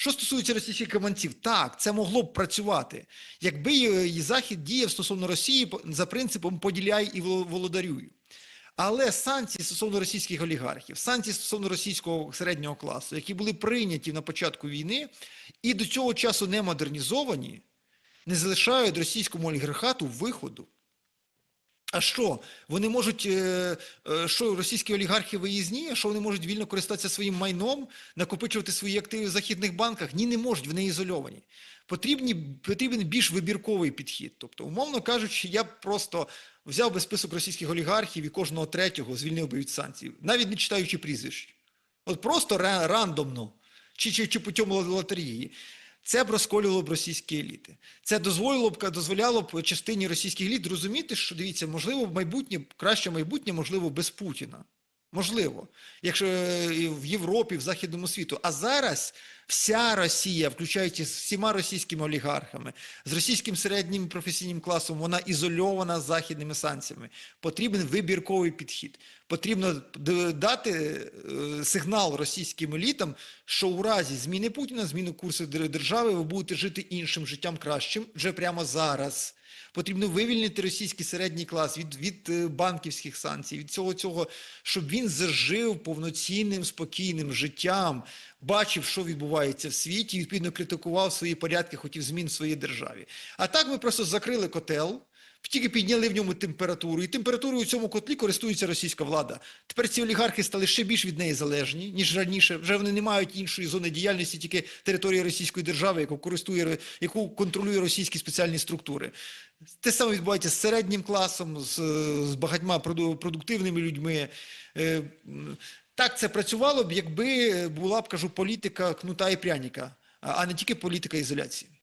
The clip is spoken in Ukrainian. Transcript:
Що стосується російських каманців, так, це могло б працювати, якби е, і Захід діяв стосовно Росії за принципом поділяй і володарюй. Але санкції стосовно російських олігархів, санкції стосовно російського середнього класу, які були прийняті на початку війни і до цього часу не модернізовані, не залишають російському олігархату виходу. А що? Вони можуть, е, е, що російські олігархи виїзні, що вони можуть вільно користатися своїм майном, накопичувати свої активи в західних банках? Ні, не можуть, вони ізольовані. Потрібні, потрібен більш вибірковий підхід. Тобто, умовно кажучи, я просто взяв би список російських олігархів і кожного третього звільнив би від санкцій, навіть не читаючи прізвищ. От просто ра- рандомно, чи, чи, чи путем ло- лотереї. Це б розколювало б російські еліти. Це дозволило б дозволяло б частині російських еліт розуміти, що дивіться, можливо, майбутнє, краще майбутнє, можливо, без Путіна. Можливо, якщо е, в Європі, в Західному світу. А зараз вся Росія, включаючи з всіма російськими олігархами, з російським середнім професійним класом, вона ізольована західними санкціями. Потрібен вибірковий підхід. Потрібно дати е, сигнал російським елітам, що у разі зміни Путіна, зміни курсу держави, ви будете жити іншим життям кращим вже прямо зараз. Потрібно вивільнити російський середній клас від, від е, банківських санкцій, від цього цього, щоб він зажив повноцінним, спокійним життям, бачив, що відбувається в світі, і відповідно критикував свої порядки, хотів змін в своїй державі. А так ми просто закрили котел. Тільки підняли в ньому температуру, і температурою у цьому котлі користується російська влада. Тепер ці олігархи стали ще більш від неї залежні, ніж раніше. Вже вони не мають іншої зони діяльності, тільки території Російської держави, яку користує яку контролює російські спеціальні структури. Те саме відбувається з середнім класом, з, з багатьма продуктивними людьми. Так це працювало б, якби була б кажу політика кнута і пряника, а не тільки політика ізоляції.